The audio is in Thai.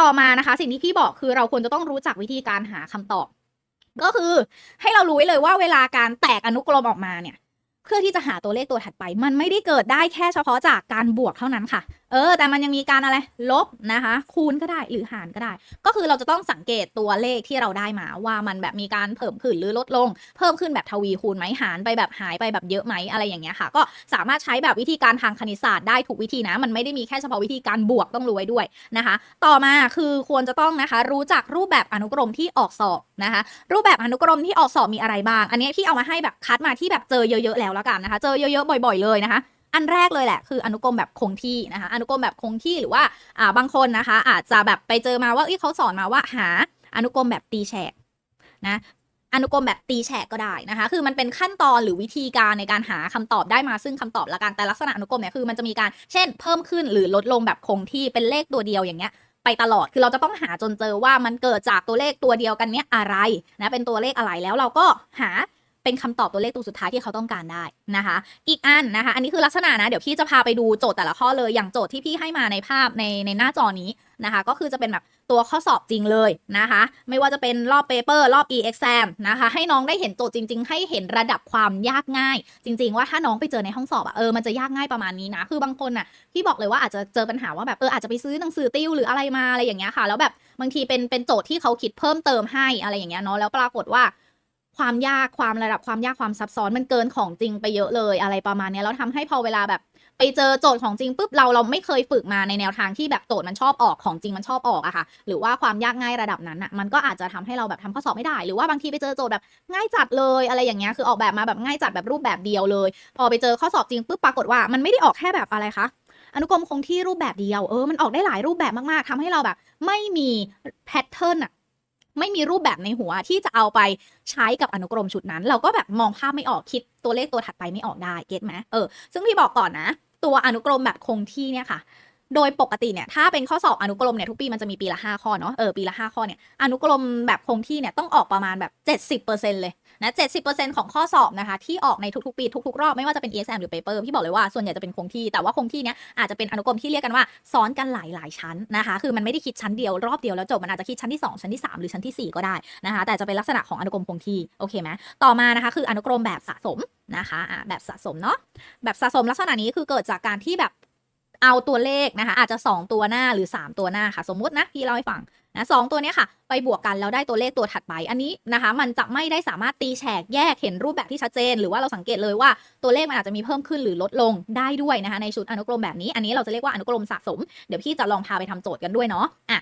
ต่อมานะคะ สิ่งที่พี่บอกคือเราควรจะต้องรู้จักวิธีการหาคำตอบ ก็คือให้เรารู้ไว้เลยว่าเวลาการแตกอนุกรมออกมาเนี่ย เพื่อที่จะหาตัวเลขตัวถัดไป มันไม่ได้เกิดได้แค่เฉพาะจากการบวกเท่านั้นค่ะเออ แต่มันยังมีการอะไร ลบนะคะ คูณก็ได้หรือหารก็ได้ ก็คือเราจะต้องสังเกตตัวเลขที่เราได้มาว่ามันแบบมีการเพิ่มขึ้นหรือลดลง เพิ่มขึ้นแบบทวีคูณไหมหารไปแบบหายไปแบบเยอะไหมอะไรอย่างเงี้ยค่ะ ก็สามารถใช้แบบวิธีการทางคณิตศาสตร์ได้ทุกวิธีนะ มันไม่ได้มีแค่เฉพาะวิธีการบวกต้องรู้ไว้ด้วยนะคะ ต่อมาคือควรจะต้องนะคะ รู้จักรูปแบบอนุกรมที่ออกสอบนะคะ รูปแบบอนุกรมที่ออกสอบมีอะไรบ้าง อันนี้พี่เอามาให้แบบคัดมาที่แบบเจอเยอะๆแล้วแล้วกันนะคะ เจอเยอะๆบ่อย ๆเลยนะคะ อันแรกเลยแหละคืออนุกรมแบบคงที่นะคะอนุกรมแบบคงที่หรือว่าอ่าบางคนนะคะ อาจจะแบบไปเจอมาว่าเอ้ยเขาสอนมาว่าหาอนุกรมแบบตีแฉกนะอนุกรมแบบตีแฉกก็ได้นะคะ คือมันเป็นขั้นตอนหรือวิธีการในการหาคำตอบได้มาซึ่งคำตอบละกัน แต่ลักษณะอนุกรมเนี่ยคือมันจะมีการเช่น เพิ่มขึ้นหรือลดลงแบบคงที่เป็นเลขตัวเดียวอย่างเงี้ยไปตลอด คือเราจะต้องหาจนเจอว่ามันเกิดจากตัวเลขตัวเดียวกันเนี้ยอะไรนะ เป็นตัวเลขอะไรแล้วเราก็หา เป็นคำตอบตัวเลขตัวสุดท้ายที่เขาต้องการได้นะคะ อีกอันนะคะ อันนี้คือลักษณะนะ เดี๋ยวพี่จะพาไปดูโจทย์แต่ละข้อเลย อย่างโจทย์ที่พี่ให้มาในภาพในในหน้าจอนี้นะคะ ก็คือจะเป็นแบบตัวข้อสอบจริงเลยนะคะ ไม่ว่าจะเป็นรอบเปเปอร์รอบ e exam นะคะ ให้น้องได้เห็นโจทย์จริง ๆ ให้เห็นระดับความยากง่าย จริง ๆ ว่าถ้าน้องไปเจอในห้องสอบอะเออมันจะยากง่ายประมาณนี้นะ คือบางคนอะพี่บอกเลยว่าอาจจะเจอปัญหาว่าแบบเอออาจจะไปซื้อหนังสือติวหรืออะไรมาอะไรอย่างเงี้ยค่ะ แล้วแบบบางทีเป็นเป็นโจทย์ที่เขาคิดเพิ่มเติมให้อะไรอย่างเงี้ยเนาะแล้วปรากฏว่า ความยากความระดับความยากความซับซ้อนมันเกินของจริงไปเยอะเลยอะไรประมาณนี้แล้วทำให้พอเวลาแบบไปเจอโจทย์ของจริงปุ๊บเราเราไม่เคยฝึกมาในแนวทางที่แบบโจทย์มันชอบออกของจริงมันชอบออกอะค่ะ หรือว่าความยากง่ายระดับนั้นอะมันก็อาจจะทำให้เราแบบทำข้อสอบไม่ได้ หรือว่าบางทีไปเจอโจทย์แบบง่ายจัดเลยอะไรอย่างเงี้ยคือออกแบบมาแบบง่ายจัดแบบรูปแบบเดียวเลย พอไปเจอข้อสอบจริงปุ๊บปรากฏว่ามันไม่ได้ออกแค่แบบอะไรคะอนุกรมคงที่รูปแบบเดียวเออมันออกได้หลายรูปแบบมากๆทำให้เราแบบ ไม่มีแพทเทิร์นอะ ไม่มีรูปแบบในหัวที่จะเอาไปใช้กับอนุกรมชุดนั้น เราก็แบบมองภาพไม่ออกคิดตัวเลขตัวถัดไปไม่ออกได้เก็ตไหมเออซึ่งพี่บอกก่อนนะ ตัวอนุกรมแบบคงที่เนี่ยค่ะ โดยปกติเนี่ยถ้าเป็นข้อสอบอนุกรมเนี่ยทุกปีมันจะมีปีละ 5 ข้อเนาะเออปีละ 5 ข้อเนี่ยอนุกรมแบบคงที่เนี่ยต้องออกประมาณแบบ 70%เลยนะ70%ของข้อสอบนะคะที่ออกในทุกๆปีทุกๆรอบไม่ว่าจะเป็น EXAM หรือ paper พี่บอกเลยว่าส่วนใหญ่จะเป็นคงที่แต่ว่าคงที่เนี่ยอาจจะเป็นอนุกรมที่เรียกกันว่าซ้อนกันหลายๆชั้นนะคะคือมันไม่ได้คิดชั้นเดียวรอบเดียวแล้วจบมันอาจจะคิดชั้นที่ 2 ชั้นที่ 3 หรือชั้นทีสี่4 ก็ได้นะคะแต่จะเป็นลักษณะของอนุกรมคงที่โอเคไหมต่อมานะคะคืออนุกรมแบบสะสมนะคะะแบบสะสมเนาะแบบสะสมลักษณะนี้คือเกิดจากการที่แบบ เอาตัวเลขนะคะอาจจะ 2 ตัวหน้าหรือ 3 ตัวหน้าค่ะ สมมตินะพี่เล่าให้ฟังนะสองตัวนี้ค่ะ ไปบวกกันแล้วได้ตัวเลขตัวถัดไป อันนี้นะคะ มันจะไม่ได้สามารถตีแฉกแยกเห็นรูปแบบที่ชัดเจน หรือว่าเราสังเกตเลยว่าตัวเลขมันอาจจะมีเพิ่มขึ้นหรือลดลงได้ด้วยนะคะในชุดอนุกรมแบบนี้ อันนี้เราจะเรียกว่าอนุกรมสะสม เดี๋ยวพี่จะลองพาไปทำโจทย์กันด้วยเนาะอะ